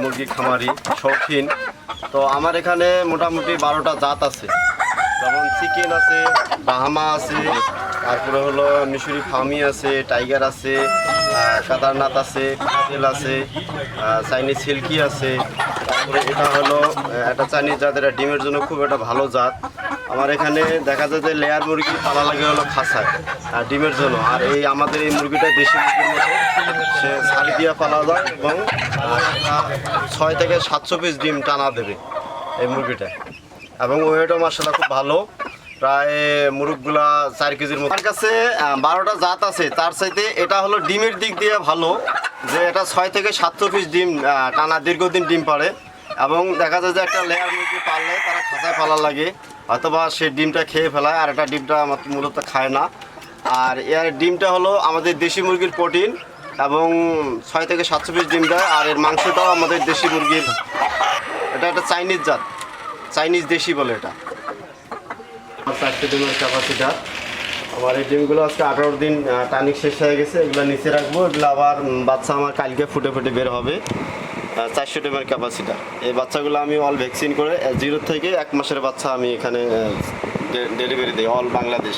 মুরগি খামারি, শৌখিন। তো আমার এখানে মোটামুটি বারোটা জাত আছে। যেমন চিকেন আছে, বাহামা আছে, তারপরে হলো মিশরি ফার্মি আছে, টাইগার আছে কাদারনাথ আছে কাটেল আছে চাইনিজ সিল্কি আছে। তারপরে এটা হলো একটা চাইনিজ জাত এটা ডিমের জন্য খুব একটা ভালো জাত। আমার এখানে দেখা যায় যে লেয়ার মুরগি পালা লাগে হলো খাসায় আর ডিমের জন্য। আর এই আমাদের এই মুরগিটা দেশি মুরগির মতো। সে শাড়ি দিয়ে পালা যায় এবং ছয় থেকে সাতশো পিস ডিম টানা দেবে এই মুরগিটা। এবং ওয়েটও মাসালা খুব ভালো। প্রায় মুরগগুলা চার কেজির মতো। আমার কাছে বারোটা জাত আছে। তার চাইতে এটা হলো ডিমের দিক দিয়ে ভালো, যে এটা ছয় থেকে সাতশো পিস ডিম টানা দীর্ঘদিন ডিম পারে এবং দেখা যায় যে একটা লেয়ার মুরগি পারলে তারা খাঁচায় পালা লাগে। অথবা সে ডিমটা খেয়ে ফেলায়, আর একটা ডিমটা মূলত খায় না। আর এর ডিমটা হলো আমাদের দেশি মুরগির প্রোটিন এবং ছয় থেকে সাতশো পিস ডিম দেয়, আর এর মাংসটাও আমাদের দেশি মুরগির। এটা একটা চাইনিজ জাত। চাইনিজ দেশি বলে এটা। চারটে ডিমের ক্যাপাসিটা আমার এই ডিমগুলো আজকে আঠারো দিন টানিক শেষ হয়ে গেছে। এগুলো নিচে রাখব। এগুলো আবার বাচ্চা আমার কালকে ফুটে ফুটে বের হবে। চারশো টেমের ক্যাপাসিটা এই বাচ্চাগুলো আমি অল ভ্যাকসিন করে জিরো থেকে এক মাসের বাচ্চা আমি এখানে ডেলিভারি দিই অল বাংলাদেশ।